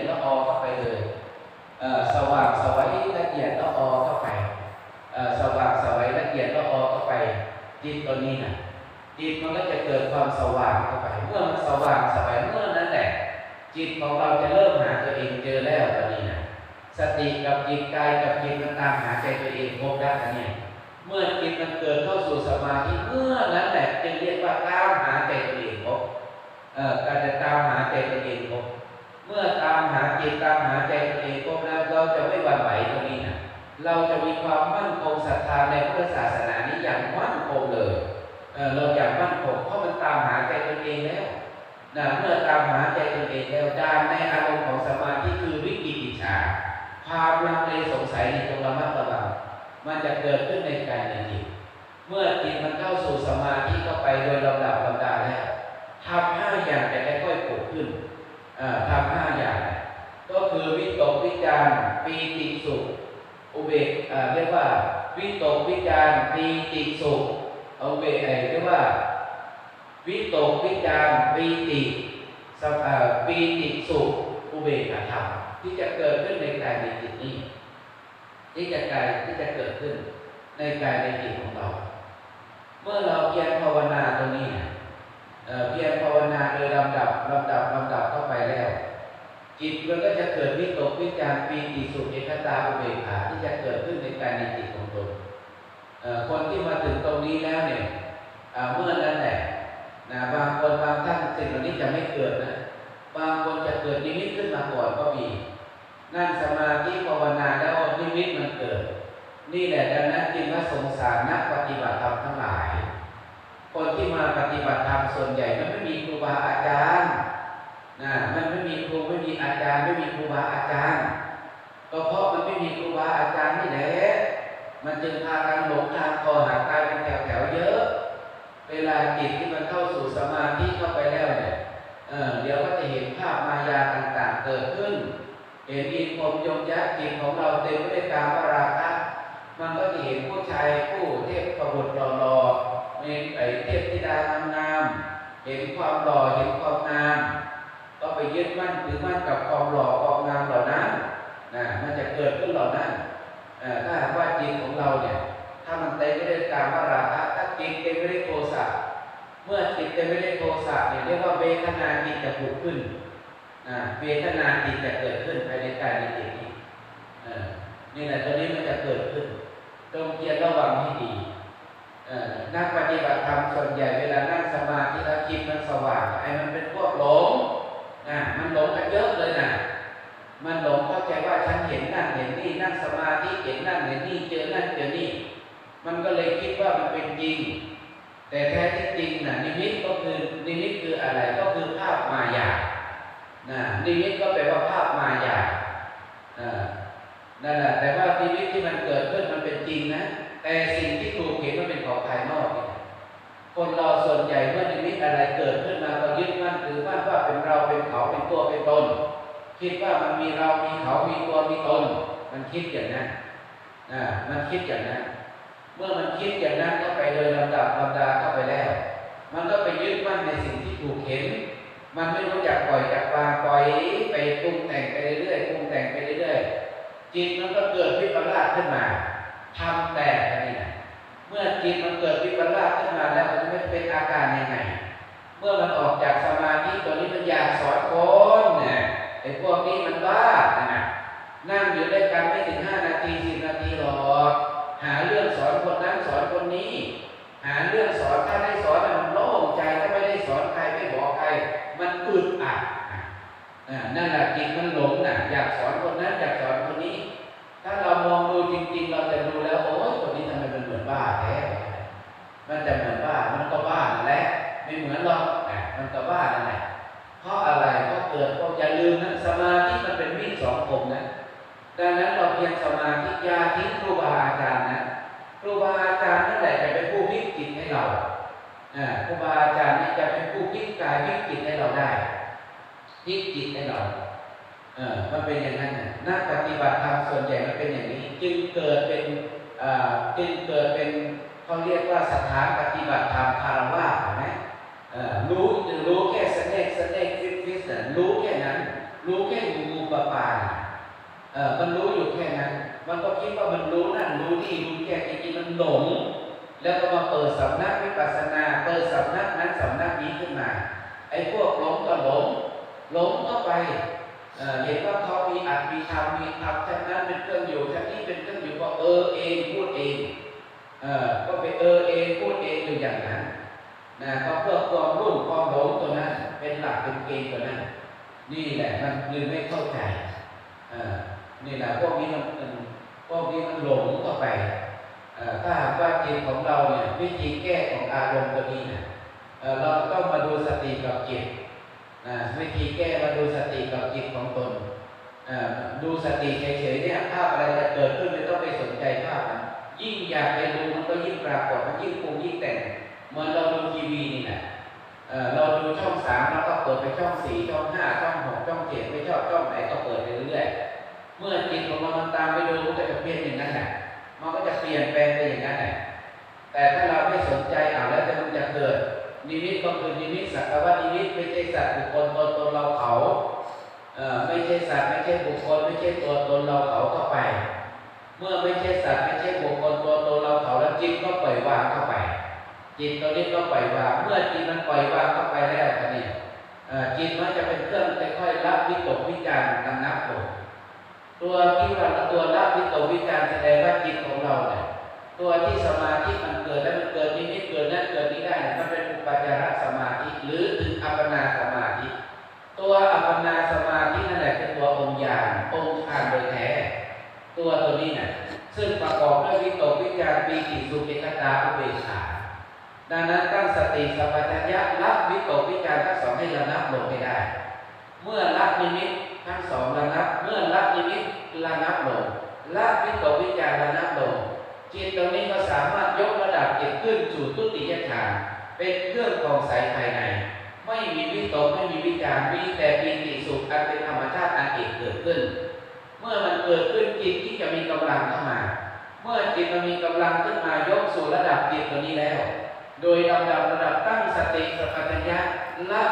ดละออเข้าไปเลยสว่างสวัยละเอียดละออเข้าไปสว่างสวัยละเอียดละออเข้าไปจิตตัวนี้นะจิตมันก็จะเกิดความสว่างเข้าไป เมื่อมันสว่างสวัยเมื่อนั้นแหละ จิตของเราจะเริ่มหาตัวเองเจอแล้วตอนนี้นะสติกับจิตกายกับจิตมันตามหาใจตัวเองพบแล้วอันนี้เมื่อจิตมันเกิดเข้าสู่สมาธิเมื่อนั้นแหละจึงเรียกว่าตามหาใจตัวเองพบเอ่อการจะตามหาใจตัวเองพบ เมื่อตามหาจิตตามหาใจตัวเองพบแล้วเราจะไม่หวั่นไหวตรงนี้นะเราจะมีความมั่นคงศรัทธาในพุทธศาสนานี้อย่างมั่นคงเลยเเราอย่างมั่นคงเพราะมันตามหาใจตัวเองแล้วนะเมื่อตามหาใจตนเองแล้วดานในอารมณ์ของสมาธิคือวิกิกิจฉาความลังเลสงสัยในจงระมัดระวังมันจะเกิดขึ้นในกายในจิตเมื่อจิตมันเข้าสู่สมาธิเข้าไปโดยลำดับลำดาแล้วทำห้าอย่างจะค่อยๆปลุกขึ้น ทำห้าอย่าง ก็คือวิตกวิจารณ์ปีติสุข อุเบกเรียกว่า วิตกวิจารณ์ปีติสุขอุเบกเอ่อเรียกว่า วิตกวิจารณ์ปีติสภาปีติสุขอุเบกธรรมที่จะเกิดขึ้นในกายในจิตนี้ ที่จะกายที่จะเกิดขึ้นในกายในจิตของเรา เมื่อเราเพียรภาวนาตรงนี้นะ เพียรภาวนาโดยลำดับลำดับลำดับเข้าไปแล้ว จิตมันก็จะเกิดวิตกวิจารปีติสุขเอกตาอุเบกขาที่จะเกิดขึ้นในกายในจิตของตนคนที่มาถึงตรงนี้แล้วเนี่ยเมื่อนั้นแหละนะบางคนบางท่านสิ่งเหล่านี้จะไม่เกิดนะบางคนจะเกิดนิมิตขึ้นมาก่อนก็มีนั่งสมาธิภาวนาแล้วนิมิตมันเกิด นี่แหละดังนั้นจึงว่าสงสารนักปฏิบัติธรรมทั้งหลาย คนที่มาปฏิบัติธรรมส่วนใหญ่มันไม่มีครูบาอาจารย์นะมันไม่มีครูไม่มีอาจารย์ ไม่มีครูบาอาจารย์ก็เพราะมันไม่มีครูบาอาจารย์นี่แหละมันจึงพากันหลงทางคอหักกลายเป็นแถวๆเยอะ เวลาจิตที่มันเข้าสู่สมาธิเข้าไปแล้วเนี่ยเออเดี๋ยวก็จะเห็นภาพมายาต่างๆเกิดขึ้น เห็นอินพรมยมยักษ์จิตของเราเต็มไปด้วยกามราคะมันก็จะเห็นผู้ชายผู้เทพประบุตรหล่อๆ มีไอเทพธิดางามเห็นความหล่อเห็นความงามก็ไปยึดมั่นถือมั่นกับความหล่อความงามเหล่านั้นนะมันจะเกิดขึ้นเหล่านั้นเอ่อถ้าหากว่าจิตของเราเนี่ยถ้ามันเต็มไปด้วยกามราคะถ้าจิตเต็มไปด้วยโทสะเมื่อจิตเต็มไปด้วยโทสะเนี่ยเรียกว่าเวทนาจิตจะผุดขึ้นอ่าเวทนาจิตจะเกิดขึ้นภายในกายในจิตนี้เออนี่แหละตัวนี้มันจะเกิดขึ้นต้องเพียรระวังให้ดี นักปฏิบัติธรรมส่วนใหญ่เวลานั่งสมาธิแล้วจิตมันสว่างไอ้มันเป็นพวกหลงนะมันหลงกันเยอะเลยนะมันหลงเข้าใจว่าฉันเห็นนั่นเห็นนี่นั่งสมาธิเห็นนั่นเห็นนี่เจอนั่นเจอนี่ มันก็เลยคิดว่ามันเป็นจริง แต่แท้ที่จริงนะนิมิตก็คือนิมิตคืออะไรก็คือภาพมายานะนิมิตก็แปลว่าภาพมายาอ่านั่นแหละแต่ว่านิมิตที่มันเกิดขึ้นมันเป็นจริงนะ แต่สิ่งที่ถูกเห็นมันเป็นของภายนอก คนเราส่วนใหญ่เมื่อนิมิตอะไรเกิดขึ้นมาก็ยึดมั่นถือมั่นว่าเป็นเราเป็นเขาเป็นตัวเป็นตน คิดว่ามันมีเรามีเขามีตัวมีตน มันคิดอย่างนั้นอ่ามันคิดอย่างนั้น เมื่อมันคิดอย่างนั้นก็ไปโดยลำดับลำดาเข้าไปแล้ว มันก็ไปยึดมั่นในสิ่งที่ถูกเห็น มันไม่รู้จักปล่อยจักวางปล่อยไปปรุงแต่งไปเรื่อยๆปรุงแต่งไปเรื่อยๆจิตมันก็เกิดวิปลาสขึ้นมา ทำแต่นนี้นะเมื่อจิตมันเกิดวิปลาสขึ้นมาแล้วมันจะเป็นอาการยังไง เมื่อมันออกจากสมาธิตัวนี้มันอยากสอนคนเนี่ยไอ้พวกนี้มันบ้านะนั่งอยู่ด้วยกันไม่ถึงห้านาทีสิบนาทีหรอกหาเรื่องสอนคนนั้นสอนคนนี้ หาเรื่องสอนถ้าได้สอนมันโล่งใจถ้าไม่ได้สอนใครไม่บอกใคร มันอึดอัดนั่นแหละจิตมันหลงนะอยากสอนคนนั้นอยากสอนคนนี้ ถ้าเรามองดูจริง ๆ เราจะดูแล้วโอ้ยคนนี้ทำไมมันเหมือนบ้าแท้มันจะเหมือนบ้ามันก็บ้านแหละไม่เหมือนหรอกมันก็บ้านั่นแหละเพราะอะไรเพราะเกิดเพราะอย่าลืมนะสมาธิมันเป็นมีดสองคมนะดังนั้นเราเพียงสมาธิยาทิ้งครูบาอาจารย์นะครูบาอาจารย์นั่นแหละจะเป็นผู้พลิกจิตให้เราอ่าครูบาอาจารย์นี่จะเป็นผู้พลิกกายพลิกจิตให้เราได้พลิกจิตให้เรา เออมันเป็นอย่างนั้นนะนักปฏิบัติธรรมส่วนใหญ่มันเป็นอย่างนี้ จึงเกิดเป็นอ่าจึงเกิดเป็นเขาเรียกว่าสถานปฏิบัติธรรมคารวะเห็นไหมเออรู้รู้แค่สเนกสเนกฟิตฟิตน่ะรู้แค่นั้น รู้แค่งูงูปลาปลาเออมันรู้อยู่แค่นั้น มันก็คิดว่ามันรู้นั่นรู้นี่รู้แค่จริงๆมันหลงแล้วก็มาเปิดสำนักวิปัสสนาเปิดสำนักนั้นสำนักนี้ขึ้นมาไอ้พวกหลงก็หลงหลงก็ไป เห็นว่าเขามีอัตมีธรรมมีธรรมชั้นนั้นเป็นเครื่องอยู่ชั้นนี้เป็นเครื่องอยู่ก็เออเองพูดเองเออก็ไปเออเองพูดเองอยู่อย่างนั้นนะก็เพื่อความรุ่งความหลงตัวนั้น เป็นหลักเป็นเกณฑ์ตัวนั้น นี่แหละมันลืมไม่เข้าใจเออนี่แหละพวกนี้มันพวกนี้มันหลงเข้าไปถ้าหากว่าจิตของเราเนี่ยวิธีแก้ของอารมณ์ตัวนี้เนี่ยเราต้องมาดูสติกับจิต วิธีแก้มาดูสติกับจิตของตนดูสติเฉยๆเนี่ยภาพอะไรจะเกิดขึ้นไม่ต้องไปสนใจภาพมันยิ่งอยากไปดูมันก็ยิ่งปรากฏมันยิ่งปรุงยิ่งแต่งเหมือนเราดูทีวีนี่แหละเราดูช่องสามแล้วก็เปิดไปช่องสี่ช่องห้าช่องหกช่องเจ็ดไม่ชอบช่องไหนก็เปิดไปเรื่อยๆเมื่อจิตของเรามันตามไปดูมันก็จะเปลี่ยนอย่างนั้นแหละมันก็จะเปลี่ยนแปลงไปอย่างนั้นแหละแต่ถ้าเราไม่สนใจเอาแล้วจะมันจะเกิด นิมิตก็คือนิมิตสักว่านิมิตไม่ใช่สัตว์บุคคลตนตนเราเขาเอ่อไม่ใช่สัตว์ไม่ใช่บุคคลไม่ใช่ตัวตนเราเขาเข้าไป เมื่อไม่ใช่สัตว์ไม่ใช่บุคคลตัวตนเราเขาแล้วจิตก็ปล่อยวางเข้าไป จิตตัวนี้ก็ปล่อยวางเมื่อจิตมันปล่อยวางเข้าไปแล้วท่านี่เอ่อจิตมันจะเป็นเครื่องค่อยๆรับวิตกวิจารณ์ระงับลงตัวที่ว่าตัวรับวิตกวิจารณ์แสดงว่าจิตของเราเนี่ย ตัวที่สมาธิมันเกิดแล้วมันเกิดนิมิตเกิดนั่นเกิดนี้ได้นะมันเป็นอุปจารสมาธิหรือถึงอัปปนาสมาธิ ตัวอัปปนาสมาธินั่นแหละเป็นตัวองค์ญาณองค์ฌานโดยแท้ ตัวตัวนี้เนี่ยซึ่งประกอบด้วยวิตกวิจารปีติสุขิตตาอุเบกขาดังนั้นตั้งสติสัมปชัญญะละวิตกวิจารทั้งสองให้ระงับลงให้ได้ เมื่อละนิมิตทั้งสองระงับ เมื่อละนิมิตระงับลงละวิตกวิจารระงับลง จิตตรงนี้ก็สามารถยกระดับจิตขึ้นสู่ตุติยฌานเป็นเครื่องกองใสภายใน ไม่มีวิตกไม่มีวิจารมีแต่ปีติสุขอันเป็นธรรมชาติอันเอกเกิดขึ้น เมื่อมันเกิดขึ้นจิตที่จะมีกำลังเข้ามา เมื่อจิตมันมีกำลังขึ้นมายกสู่ระดับจิตตัวนี้แล้ว โดยลำดับระดับตั้งสติสัพพัญญะละ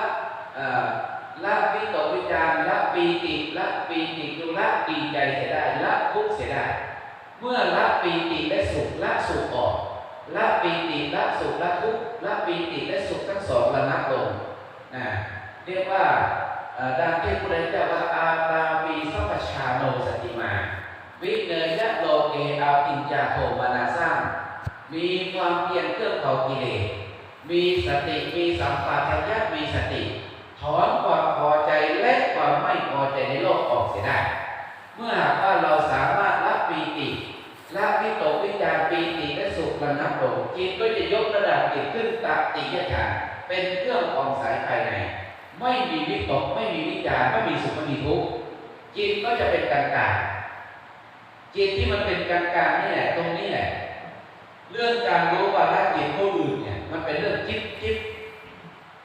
ละวิตกวิจารละปีติละปีติคือละดีใจเสียได้ละทุกข์เสียได้ เมื่อละปีติและสุขละสุขออกละปีติละสุขละทุกข์ละปีติและสุขทั้งสองระงับลงนะเรียกว่าดังที่พระพุทธเจ้าว่าอาตาปีสัพชาโนสติมา วิเนยะโลเกอาตินจาโทมานาสร้างมีความเพียรเครื่องเผากิเลสมีสติมีสัมปชัญญะมีสติ ถอนความพอใจและความไม่พอใจในโลกออกเสียได้ เมื่อหากว่าเราสามารถละปีติละวิตกวิจารปีติและสุขระงับลงจิตก็จะยกระดับจิตขึ้นตาติยฌานเป็นเครื่องของสายภายใน ไม่มีวิตกไม่มีวิจารไม่มีสุขไม่มีทุกข์จิตก็จะเป็นกลางกลางจิตที่มันเป็นกลางกลางนี่แหละตรงนี้แหละเรื่องการรู้วาระจิตผู้อื่นเนี่ยมันเป็นเรื่องจิ๊บจิ๊บ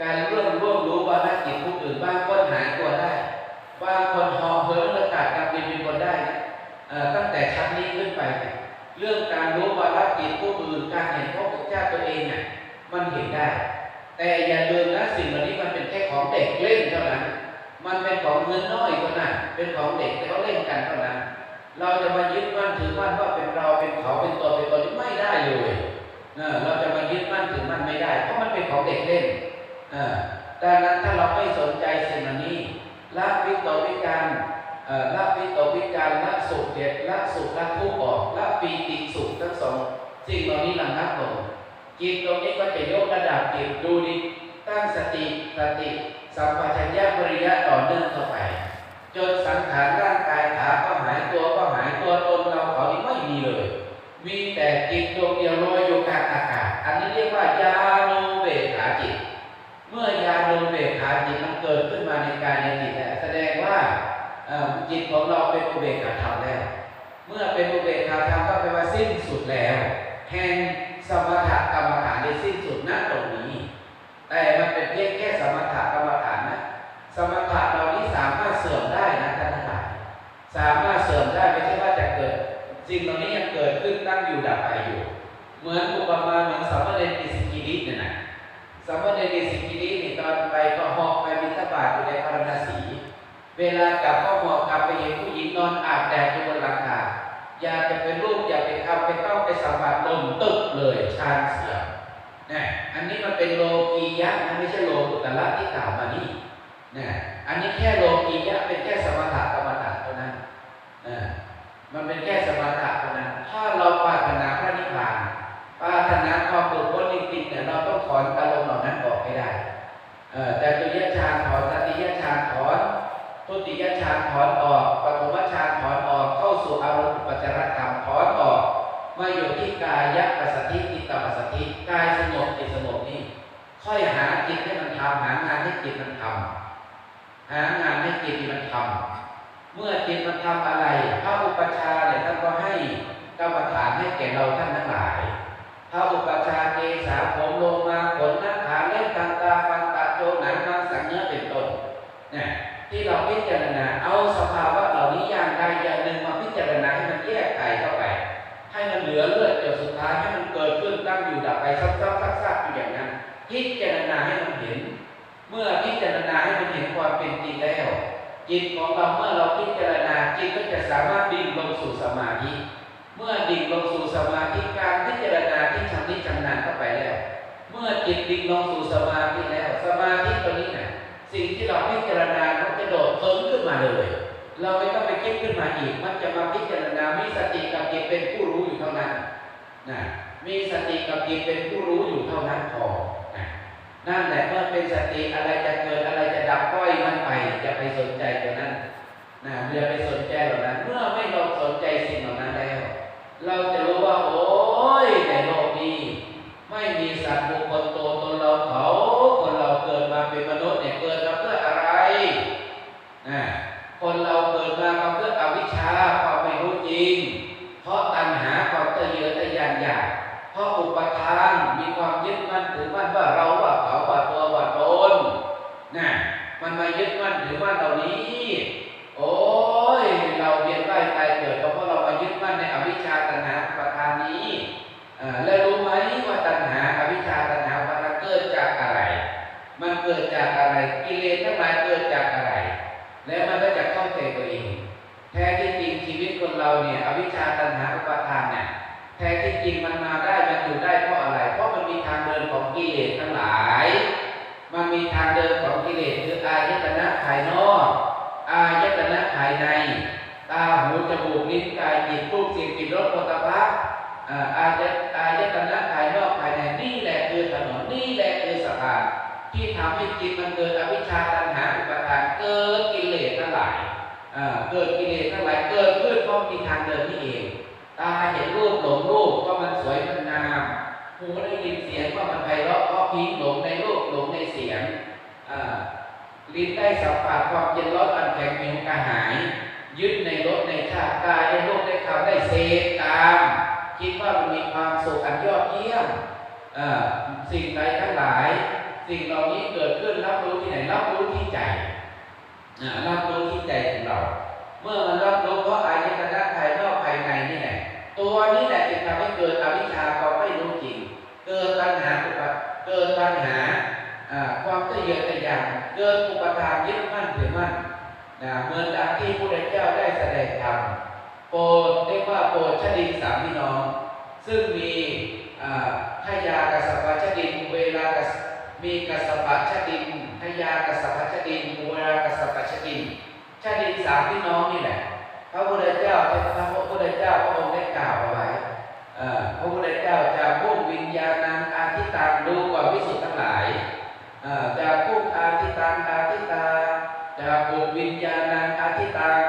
การร่วมร่วมรู้วาระจิตผู้อื่นบ้างคนหายตัวได้ บางคนหอเหินอากาศการบินเป็นคนได้ตั้งแต่ชั้นนี้ขึ้นไปเนี่ยเรื่องการรู้วาระจิตผู้อื่นการเห็นพระพุทธเจ้าตัวเองเนี่ยมันเห็นได้ แต่อย่าลืมนะสิ่งเหล่านี้มันเป็นแค่ของเด็กเล่นเท่านั้น มันเป็นของเงินน้อยเท่านั้นเป็นของเด็กที่เขาเล่นกันเท่านั้น เราจะมายึดมั่นถือมั่นว่าเป็นเราเป็นเขาเป็นตัวเป็นตนไม่ได้เลยเราจะมายึดมั่นถือมั่นไม่ได้ เพราะมันเป็นของเด็กเล่นดังนั้นถ้าเราไม่สนใจสิ่งเหล่านี้ ละวิตกวิจารเอ่อ ละวิตกวิจารละสุขเด็ดละสุขละทุกข์ออกละปีติสุขทั้งสองสิ่งเหล่านี้ระงับลงจิตตรงนี้ก็จะยกระดับจิตดูดิตั้งสติสติสัมปชัญญะปริยะต่อเนื่องเข้าไป จนสังขารร่างกายขาก็หายตัวก็หายตัวตนเราเขานี่ไม่มีเลย มีแต่จิตดวงเดียวลอยอยู่กลางอากาศ อันนี้เรียกว่ายาโนเบขาจิต เมื่อยาโนเบขาจิตมันเกิดขึ้นมาในกายในจิตแสดงว่า จิตของเราเป็นอุเบกขาธรรมแล้ว เมื่อเป็นอุเบกขาธรรมก็แปลว่าสิ้นสุดแล้วแห่งสมถกรรมฐานได้สิ้นสุดณตรงนี้ แต่มันเป็นเพียงแค่สมถกรรมฐานนะสมถะเหล่านี้สามารถเสื่อมได้นะท่านทั้งหลายสามารถเสื่อมได้ไม่ใช่ว่าจะเกิดสิ่งเหล่านี้ยังเกิดขึ้นตั้งอยู่ดับไปอยู่ เหมือนอุปมาเหมือนสามเณรกิสิกิริเนี่ยนะสามเณรกิสิกิรินี่ตอนไปก็หอบไปบิณฑบาตอยู่ในพาราณสี เวลากลับก็หอบกลับไปเห็นผู้หญิงนอนอาบแดดอยู่บนหลังคาอยากจะไปรูปอยากไปทำไปต้องไปสัมผัสลมตึกเลยชาเสียงนะอันนี้มันเป็นโลกียะนะไม่ใช่โลกุตละที่กล่าวมานี่นะอันนี้แค่โลกียะเป็นแค่สมถะกรรมฐานเท่านั้นนะมันเป็นแค่สมถะเท่านั้น ถ้าเราปรารถนาพระนิพพานปรารถนาความหลุดพ้นจริงๆเนี่ยเราต้องถอนอารมณ์เหล่านั้นออกให้ได้เออแต่ตุยฌานถอนตติยฌาน จิตของเราเมื่อเราพิจารณาจิตก็จะสามารถดิ่งลงสู่สมาธิ เมื่อดิ่งลงสู่สมาธิการพิจารณาที่ชำนิชำนาญเข้าไปแล้ว เมื่อจิตดิ่งลงสู่สมาธิแล้ว สมาธิตัวนี้น่ะสิ่งที่เราพิจารณามันจะโดดเพิ่มขึ้นมาเลย เราไม่ต้องไปคิดขึ้นมาอีก มันจะมาพิจารณามีสติกับจิตเป็นผู้รู้อยู่เท่านั้นนะมีสติกับจิตเป็นผู้รู้อยู่เท่านั้นพอ นั่นแหละเมื่อเป็นสติอะไรจะเกิดอะไรจะดับก้อยมันไปจะไปสนใจตัวนั้นนะอย่าไปสนใจเหล่านั้น เมื่อไม่ลงสนใจสิ่งเหล่านั้นแล้ว เราจะรู้ว่าโอ้ยในโลกนี้ ไม่มีสัตว์บุคคลตัวตนเราเขาคนเราเกิดมาเป็นมนุษย์ ใจรับรู้ที่ใจของเรา เมื่อมันรับรู้เพราะอายตนะภายนอกภายในนี่แหละตัวนี้แหละจึงทำให้เกิดอวิชชาความไม่รู้จริง เกิดตัณหาอุปเกิดตัณหาอ่าความทะเยอทะยานเกิดอุปทานยึดมั่นถือมั่นนะเหมือนดังที่พระเจ้าได้แสดงธรรมโปรดเรียกว่าโปรดชดินสามพี่น้อง ซึ่งมีอ่ายากัสสปะชดินเวลากัส มีกัสปะชดินทยากัสปะชดินเวลากัสปะชดินชดินสามพี่น้องนี่แหละ พระพุทธเจ้าพระพุทธเจ้าพระองค์ได้กล่าวเอาไว้พระพุทธเจ้าจะพุ่งวิญญาณังอาทิตังดูกว่าวิสุทธ์ทั้งหลายจะพุ่งอาทิตังอาทิตาจะพุ่งวิญญาณังอาทิตัง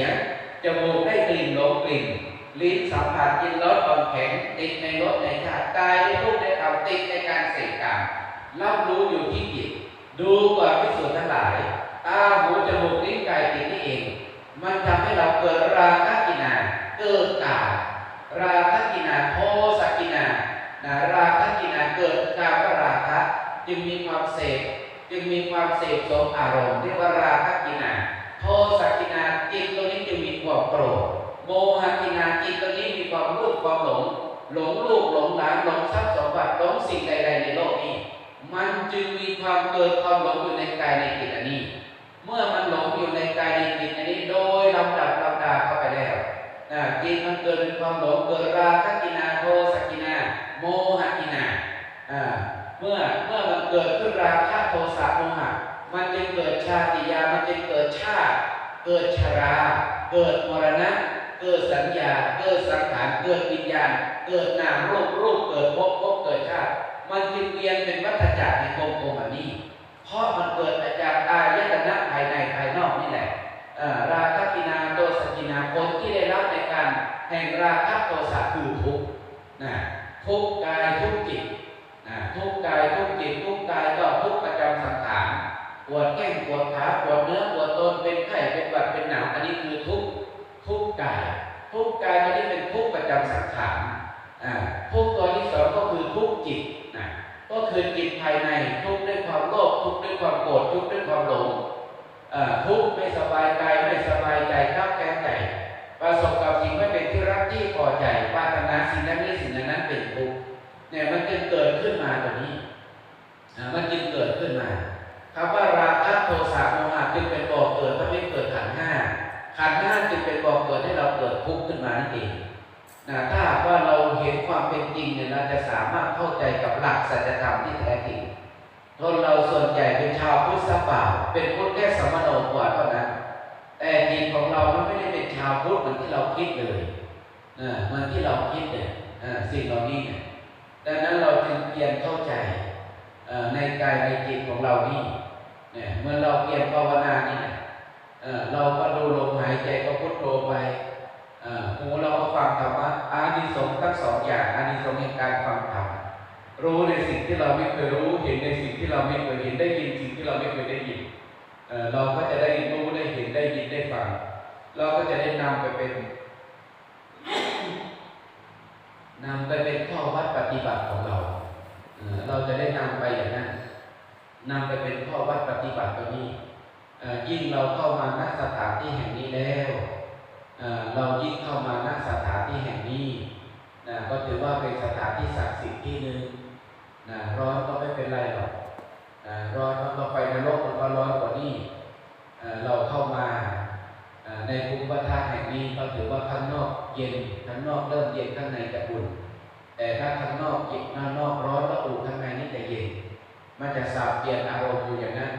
ยินเสียงจมูกได้กลิ่นลงกลิ่น ลิ้นสัมผัสกินรสอ่อนแข็งติดในรสในชาติกายในรูปในธรรมติดในการเสกกรรมรับรู้อยู่ที่จิตดูก่อนพิสูจน์ทั้งหลายตาหูจมูกลิ้นกายจิตนี่เอง มันทำให้เราเกิดราคะกินาเกิดการาคะกินาโทสกินานะราคะกินาเกิดกามราคะจึงมีความเสพจึงมีความเสพสมอารมณ์เรียกว่าราคะกินา โทสะกินาจิตตัวนี้จึงมีความโกรธโมหกินาจิตตัวนี้มีความรู้ความหลง หลงลูกหลงหลานหลงทรัพย์สมบัติหลงสิ่งใด ๆ ในโลกนี้ มันจึงมีความเกิดความหลงอยู่ในกายในจิตอันนี้ เมื่อมันหลงอยู่ในกายในจิตอันนี้โดยลำดับลำดาเข้าไปแล้วนะจิตมันเกิดเป็นความหลงเกิดราคะกินาโทสะกินา โมหกินาอ่าเมื่อเมื่อมันเกิดขึ้นราคะโทสะโมหะมันจึงเกิดชาติยามันจึงเกิดชาติ เกิดชรา เกิดมรณะ เกิดสัญญา เกิดสังขาร เกิดวิญญาณ เกิดนามรูปรูปเกิดภพภพเกิดชาติ มันจึงเวียนเป็นวัฏจักรในกลมกลมอันนี้ เพราะมันเกิดมาจากอายตนะภายในภายนอกนี่แหละราคะกินาโทสกินาผลที่ได้รับในการแห่งราคะโทสะคือทุกข์นะทุกกายทุกจิตนะทุกกายทุกจิตทุกกายก็ทุกประจำสังขาร ปวดแข้งปวดขาปวดเนื้อปวดต้นเป็นไข้เป็นหวัดเป็นหนาวอันนี้คือทุกทุกกายทุกกายตัวนี้เป็นทุกประจำสังขารอ่าทุกตัวที่สองก็คือทุกจิตนะก็คือจิตภายในทุกด้วยความโลภทุกด้วยความโกรธทุกด้วยความหลงอ่อทุกไม่สบายกายไม่สบายใจข้าแกงใจประสบกับสิ่งไม่เป็นที่รักที่พอใจปรารถนาสิ่งนั้นนี้สิ่งนั้นเป็นทุกเนี่ยมันจึงเกิดขึ้นมาตัวนี้อ่ามันจึงเกิดขึ้นมา คำว่าราคะโทสะโมหะจึงเป็นบ่อเกิดถ้าไม่เกิดขันห้าขันห้าจึงเป็นบ่อเกิดให้เราเกิดทุกข์ขึ้นมานั่นเองนะถ้าว่าเราเห็นความเป็นจริงเนี่ยเราจะสามารถเข้าใจกับหลักสัจธรรมที่แท้จริงคนเราส่วนใหญ่เป็นชาวพุทธเปล่าเป็นพุทธแค่สมโนกว่าเท่านั้น แต่จิตของเรามันไม่ได้เป็นชาวพุทธเหมือนที่เราคิดเลยนะเหมือนที่เราคิดเนี่ยสิ่งเหล่านี้เนี่ยดังนั้นเราจึงเพียรเข้าใจในกายในจิตของเรานี่ เนี่ยเมื่อเราเพียรภาวนานี่เนี่ยเราก็ดูลมหายใจก็พุทโธไปอ่าหูเราก็ฟังธรรมะอานิสงส์ทั้งสองอย่างอานิสงส์แห่งการฟังธรรมรู้ในสิ่งที่เราไม่เคยรู้เห็นในสิ่งที่เราไม่เคยเห็นได้ยินสิ่งที่เราไม่เคยได้ยินเราก็จะได้รู้ได้เห็นได้ยินได้ฟัง เราก็จะได้นำไปเป็นนำไปเป็นข้อวัดปฏิบัติของเราเอ่อเราจะได้นำไปอย่างนั้น นำไปเป็นข้อวัดปฏิบัติตัวนี้ยิ่งเราเข้ามาณสถานที่แห่งนี้แล้วเรายิ่งเข้ามาณสถานที่แห่งนี้นะก็ถือว่าเป็นสถานที่ศักดิ์สิทธิ์ที่หนึ่งนะร้อนก็ไม่เป็นไรหรอกนะร้อนมันก็ไปนรกมันก็ร้อนกว่านี้เราเข้ามาในภูมิประทาแห่งนี้ก็ถือว่าข้างนอกเย็นข้างนอกเริ่มเย็นข้างในจะอุ่นแต่ถ้าข้างนอกเย็นข้างนอกร้อนแล้วอุ่นข้างในนี่จะเย็น มันจะสับเปลี่ยนอารมณ์อยู่อย่างนั้น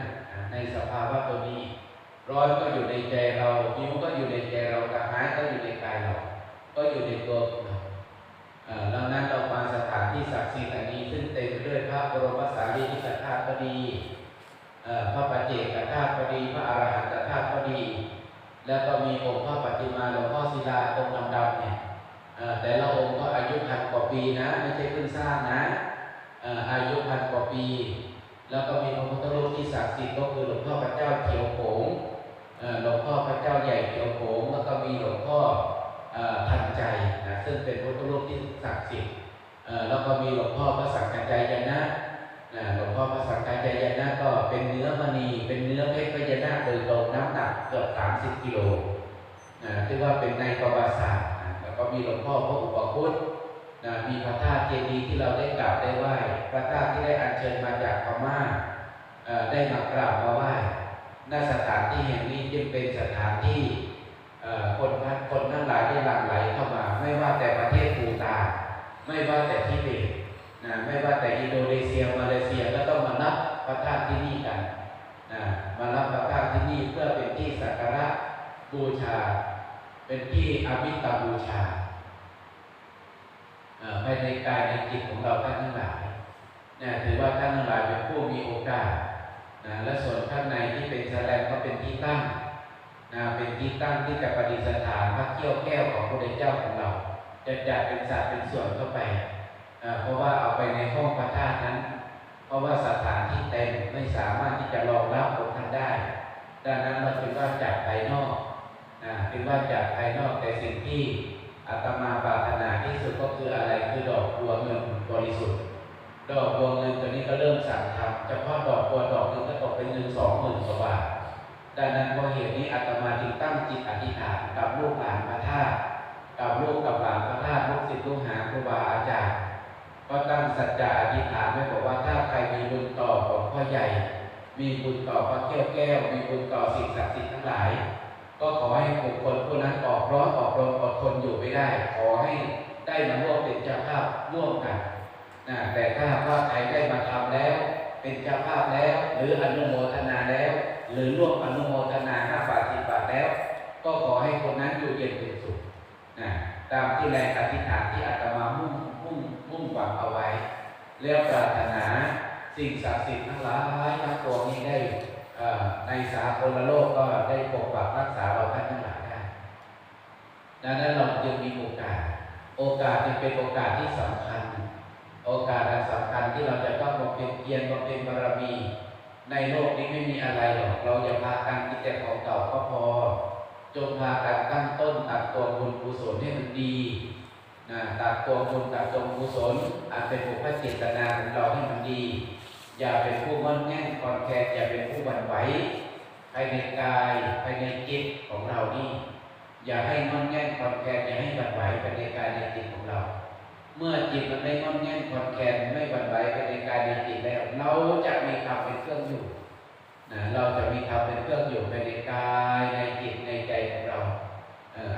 ในสภาวะตัวนี้ ร้อนก็อยู่ในใจเราหิวก็อยู่ในใจเรากระหายก็อยู่ในกายเรา ก็อยู่ในตัวของเราเอ่อดังนั้นเรามาสถานที่ศักดิ์สิทธิ์อันนี้ซึ่งเต็มไปด้วยพระบรมสารีริกธาตุก็ดีพระปัจเจกธาตุก็ดี พระอรหันตธาตุก็ดี แล้วก็มีองค์พระปฏิมาหลวงพ่อศิลาองค์ดำๆเนี่ยเอ่แต่ละองค์ก็อายุพันกว่าปีนะ ไม่ใช่เพิ่งสร้างนะอายุพันกว่าปี แล้วก็มีพระพุทธรูปที่ศักดิ์สิทธิ์ก็คือหลวงพ่อพระเจ้าเขียวโขงหลวงพ่อพระเจ้าใหญ่เขียวโขงแล้วก็มีหลวงพ่อเอ่อทันใจนะซึ่งเป็นพระพุทธรูปที่ศักดิ์สิทธิ์แล้วก็มีหลวงพ่อพระสังฆจายนะนะหลวงพ่อพระสังฆจายนะก็เป็นเนื้อมณีเป็นเนื้อเพชรพญานาคโดยตรงน้ำหนักเกือบ30กิโลนะถือว่าเป็นในประวัติศาสตร์นะแล้วก็มีหลวงพ่อพระอุปคุต นะมีพระธาตุเจดีย์ที่เราได้กราบได้ไหว้พระธาตุที่ได้อัญเชิญมาจากพม่าได้มากราบมาไหว้ณสถานที่แห่งนี้จึงเป็นสถานที่คนคนทั้งหลายได้หลั่งไหลเข้ามา ไม่ว่าแต่ประเทศภูตานไม่ว่าแต่ทิเบตนะไม่ว่าแต่อินโดนีเซียมาเลเซียก็ต้องมานับพระธาตุที่นี่กันนะมารับพระธาตุที่นี่เพื่อเป็นที่สักการะบูชา เป็นที่อภิตาบูชา ภายในกายในจิตของเราท่านทั้งหลายนี่ถือว่าท่านทั้งหลายเป็นผู้มีโอกาสนะและส่วนข้างในที่เป็นแสลมก็เป็นที่ตั้งนะเป็นที่ตั้งที่จะประดิษฐานพระเขี้ยวแก้วของพระพุทธเจ้าของเรา จะจัดเป็นสัดเป็นส่วนเข้าไปอ่าเพราะว่าเอาไปในห้องพระธาตุนั้น เพราะว่าสถานที่เต็มไม่สามารถที่จะรองรับองค์ท่านได้ ดังนั้นเราจึงว่าจากภายนอกนะเป็นว่าจากภายนอกแต่สิ่งที่ อาตมาปรารถนาที่สุดก็คืออะไรคือดอกบัวเงินบริสุทธิ์ ดอกบัวเงินตัวนี้ก็เริ่มสั่งทำเฉพาะดอกบัวดอกนึงก็ตกเป็นเงินสองหมื่นกว่าบาทดังนั้นเพราะเหตุนี้อาตมาจึงตั้งจิตอธิษฐานกับลูกหลานพระธาตุกับลูกกับหลานพระธาตุลูกศิษย์ลูกหาครูบาอาจารย์ก็ตั้งสัจจะอธิษฐานไว้บอกว่าถ้าใครมีบุญต่อของพ่อใหญ่ มีบุญต่อพระแก้วแก้ว มีบุญต่อสิ่งศักดิ์สิทธิ์ทั้งหลาย ก็ขอให้บุคคลผู้นั้นออกร้อนออกรนอดทนอยู่ไม่ได้ ขอให้ได้มาร่วมเป็นเจ้าภาพร่วมกันนะแต่ถ้าว่าใครได้มาทำแล้ว เป็นเจ้าภาพแล้ว หรืออนุโมทนาแล้ว หรือร่วมอนุโมทนาห้าบาทสิบบาทแล้ว ก็ขอให้คนนั้นอยู่เย็นเป็นสุขนะตามที่แรงอธิษฐานที่อาตมามุ่งมุ่งมุ่งหวังเอาไว้แล้วปรารถนาสิ่งศักดิ์สิทธิ์ทั้งหลายทั้งปวงนี้ได้ ในสากลโลกก็ได้ปกปักรักษาเราท่านทั้งหลายได้ดังนั้นเราจึงมีโอกาส โอกาสจึงเป็นโอกาสที่สำคัญ โอกาสอันสำคัญที่เราจะต้องบำเพ็ญเพียรบำเพ็ญบารมี ในโลกนี้ไม่มีอะไรหรอก เราอย่าพากันคิดแต่ของเก่าก็พอ จงพากันตั้งต้นตักตัวบุญกุศลให้มันดีนะตักตัวบุญตักตัวกุศลอาจเป็นบุพเจตนาของเราให้มันดี อย่าเป็นผู้มั่นแน่นคอนแคลนอย่าเป็นผู้หวั่นไหวภายในกายภายในจิตของเรานี่ อย่าให้งอนแง่นคอนแคลนอย่าให้หวั่นไหวภายในกายในจิตของเรา เมื่อจิตมันไม่งอนแง่นคอนแคลนไม่หวั่นไหวภายในกายในจิตแล้ว เราจะมีธรรมเป็นเครื่องอยู่นะเราจะมีธรรมเป็นเครื่องอยู่ภายในกายในจิตในใจของเรา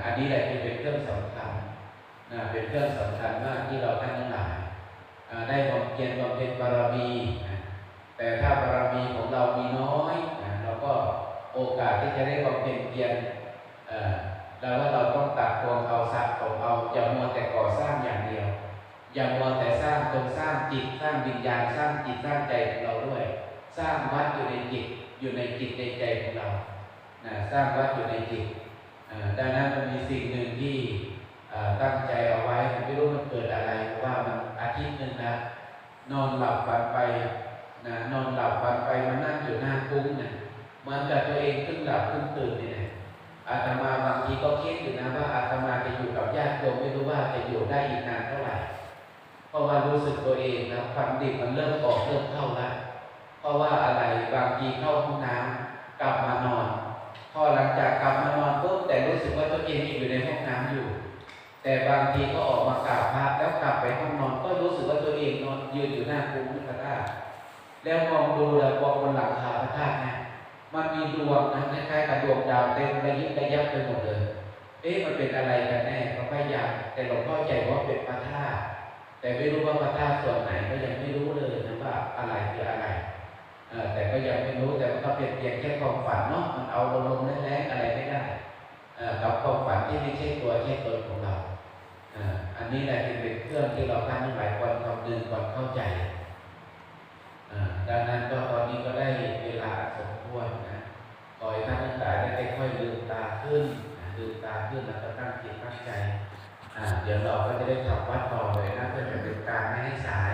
อันนี้แหละที่เป็นเครื่องสำคัญนะเป็นเครื่องสำคัญมากที่เราท่านทั้งหลายอ่าได้บำเพ็ญบำเพ็ญบารมีนะ แต่ถ้าบารมีของเรามีน้อยนะเราก็โอกาสที่จะได้บำเพ็ญเพียรเอ่อแล้วว่าเราต้องตัดตวงเอาสัตว์ของเอาอย่ามัวแต่ก่อสร้างอย่างเดียว อย่ามัวแต่สร้างจงสร้างจิตสร้างวิญญาณสร้างจิตสร้างใจของเราด้วย สร้างวัดอยู่ในจิตอยู่ในจิตในใจของเรานะสร้างวัดอยู่ในจิตดังนั้นมันมีสิ่งหนึ่งที่ตั้งใจเอาไว้ไม่รู้มันเกิดอะไรเพราะว่ามันอาทิตย์หนึ่งนะนอนหลับฝันไป นะนอนหลับฝันไปมานั่งอยู่หน้าคุ้งนะเหมือนกับตัวเองครึ่งหลับครึ่งตื่นนี่นะอาตมาบางทีก็คิดอยู่นะว่าอาตมาจะอยู่กับญาติโยมไม่รู้ว่าจะอยู่ได้อีกนานเท่าไหร่เพราะว่ารู้สึกตัวเองนะความดิบมันเริ่มออกเริ่มเข้าแล้วเพราะว่าอะไรบางทีเข้าห้องน้ำกลับมานอน พอหลังจากกลับมานอนปุ๊บแต่รู้สึกว่าตัวเองยังอยู่ในห้องน้ำอยู่ แต่บางทีก็ออกมากราบพระแล้วกลับไปห้องนอนก็รู้สึกว่าตัวเองนอนยืนอยู่หน้าคุ้มพระธาตุ แล้วมองดูแล้วมองบนหลังคาพระธาตุนะมันมีดวงนะคล้ายๆกับดวงดาวเต็มระยิบระยับไปหมดเลย เอ๊ะมันเป็นอะไรกันแน่ก็พยายามแต่หลวงพ่อใจว่าเป็นพระธาตุแต่ไม่รู้ว่าพระธาตุส่วนไหนก็ยังไม่รู้เลยนะว่าอะไรคืออะไรเออแต่ก็ยังไม่รู้แต่ก็เป็นเพียงแค่ความฝันเนาะมันเอาลงๆแรงๆอะไรไม่ได้เออกับความฝันที่ไม่ใช่ตัวใช่ตนของเราเอออันนี้แหละที่เป็นเครื่องที่เราท่านทั้งหลายควรคำนึงควรเข้าใจ ดังนั้นก็ตอนนี้ก็ได้เวลาสมควรนะขอให้ท่านทั้งหลายได้ค่อยๆลืมตาขึ้นลืมตาขึ้นแล้วก็ตั้งจิตตั้งใจเดี๋ยวเราก็จะได้ทำวัดต่อเลยนะเพื่อจะเป็นการไม่ให้สาย